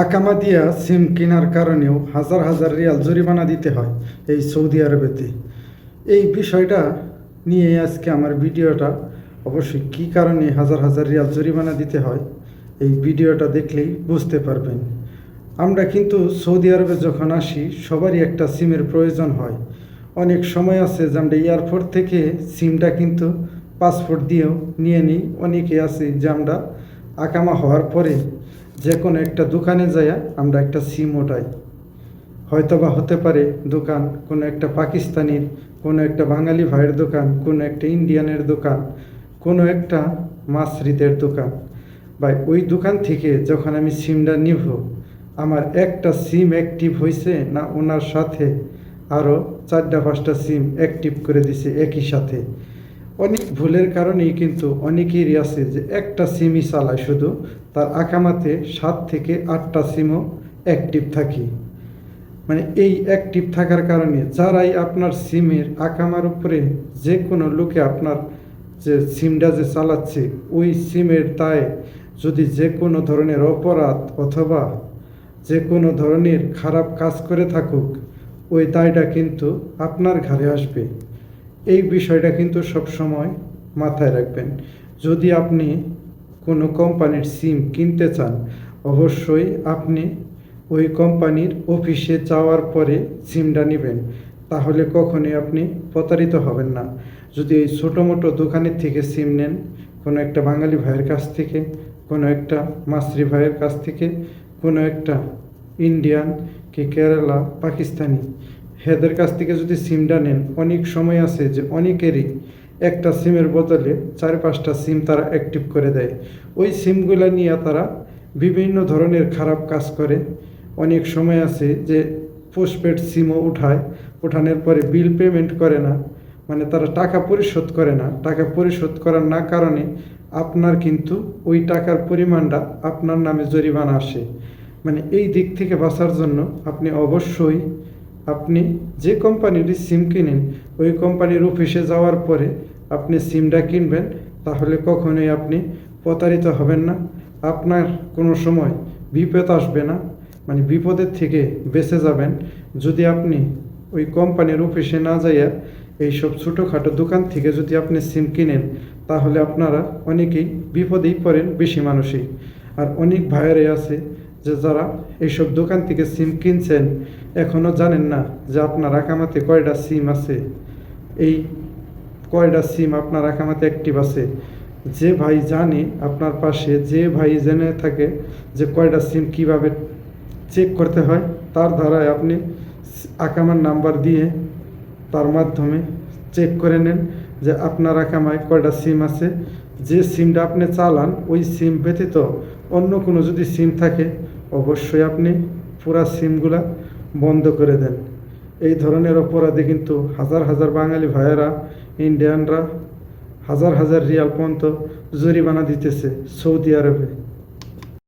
আকামা দিয়া সিম কেনার কারণেও হাজার হাজার রিয়াল জরিমানা দিতে হয় এই সৌদি আরবেতে। এই বিষয়টা নিয়ে আজকে আমার ভিডিওটা অবশ্যই কী কারণে হাজার হাজার রিয়াল জরিমানা দিতে হয়, এই ভিডিওটা দেখলেই বুঝতে পারবেন। আমরা কিন্তু সৌদি আরবে যখন আসি, সবারই একটা সিমের প্রয়োজন হয়। অনেক সময় আছে যে আমরা এয়ারপোর্ট থেকে সিমটা কিন্তু পাসপোর্ট দিয়েও নিয়ে নিই। অনেকে আছে যে আমরা আকামা হওয়ার পরে যে কোনো একটা দোকানে যাইয়া আমরা একটা সিম ওঠাই। হয়তো বা হতে পারে দোকান কোনো একটা পাকিস্তানির, কোনো একটা বাঙালি ভাইয়ের দোকান, কোনো একটা ইন্ডিয়ানের দোকান, কোনো একটা মাছরিদের দোকান। বা ওই দোকান থেকে যখন আমি সিমটা নিব, আমার একটা সিম অ্যাক্টিভ হয়েছে না ওনার সাথে আরও চারটা পাঁচটা সিম অ্যাক্টিভ করে দিছে একই সাথে? অনেক ভুলের কারণেই কিন্তু অনেকেরই আছে যে একটা সিমই চালায় শুধু, তার আকামাতে সাত থেকে আটটা সিমও অ্যাক্টিভ থাকি। মানে এই অ্যাক্টিভ থাকার কারণে যারাই আপনার সিমের আকামার উপরে যে কোনো লোকে আপনার যে সিমটা যে চালাচ্ছে, ওই সিমের দায়ে যদি যে কোনো ধরনের অপরাধ অথবা যে কোনো ধরনের খারাপ কাজ করে থাকুক, ওই দায়টা কিন্তু আপনার ঘরে আসবে। এই বিষয়টা কিন্তু সব সময় মাথায় রাখবেন। যদি আপনি কোনো কোম্পানির সিম কিনতে চান, অবশ্যই আপনি ওই কোম্পানির অফিসে যাওয়ার পরে সিমটা নেবেন। তাহলে কখনোই আপনি প্রতারিত হবেন না। যদি এই ছোটো মোটো দোকানের থেকে সিম নেন, কোনো একটা বাঙালি ভাইয়ের কাছ থেকে, কোনো একটা মাসরি ভাইয়ের কাছ থেকে, কোনো একটা ইন্ডিয়ান কি কেরালা, পাকিস্তানি হেদের কাছ থেকে যদি সিমটা নেন, অনেক সময় আছে যে অনেকেরই একটা সিমের বদলে চার পাঁচটা সিম তারা অ্যাক্টিভ করে দেয়। ওই সিমগুলো নিয়ে তারা বিভিন্ন ধরনের খারাপ কাজ করে। অনেক সময় আছে যে পোস্টপেড সিমও উঠায় উঠানোর পরে বিল পেমেন্ট করে না মানে তারা টাকা পরিশোধ করে না। টাকা পরিশোধ করার না কারণে আপনার কিন্তু ওই টাকার পরিমাণটা আপনার নামে জরিমানা আসে। মানে এই দিক থেকে বাঁচার জন্য আপনি অবশ্যই আপনি যে কোম্পানির সিম কিনেন, ওই কোম্পানির অফিসে যাওয়ার পরে আপনি সিমটা কিনবেন, তাহলে কখনোই আপনি প্রতারিত হবেন না। আপনার কোনো সময় বিপদ আসবে না মানে বিপদের থেকে বেঁচে যাবেন। যদি আপনি ওই কোম্পানির অফিসে না যাইয়া এইসব ছোটোখাটো দোকান থেকে যদি আপনি সিম কিনেন, তাহলে আপনারা অনেকেই বিপদেই পড়েন বেশি মানুষই। আর অনেক ভাইয়েরাই আছে যে যারা এইসব দোকান থেকে সিম কিনছেন এখনও জানেন না যে আপনার আকামাতে কয়টা সিম আছে। এই কয়টা সিম আপনার আকামাতে অ্যাক্টিভ আছে? যে ভাই জানে আপনার পাশে, যে ভাই জেনে থাকে যে কয়টা সিম কীভাবে চেক করতে হয়, তার দ্বারাই আপনি আকামার নাম্বার দিয়ে তার মাধ্যমে চেক করে নেন যে আপনার আকামায় কয়টা সিম আছে। যে সিমটা আপনি চালান, ওই সিম ব্যতীত অন্য কোনো যদি সিম থাকে, অবশ্যই আপনি পুরা সিমগুলা বন্ধ করে দেন। এই ধরনের অপরাধে কিন্তু হাজার হাজার বাঙালি ভাইয়েরা, ইন্ডিয়ানরা হাজার হাজার রিয়াল পর্যন্ত জরিমানা দিতেছে সৌদি আরবে।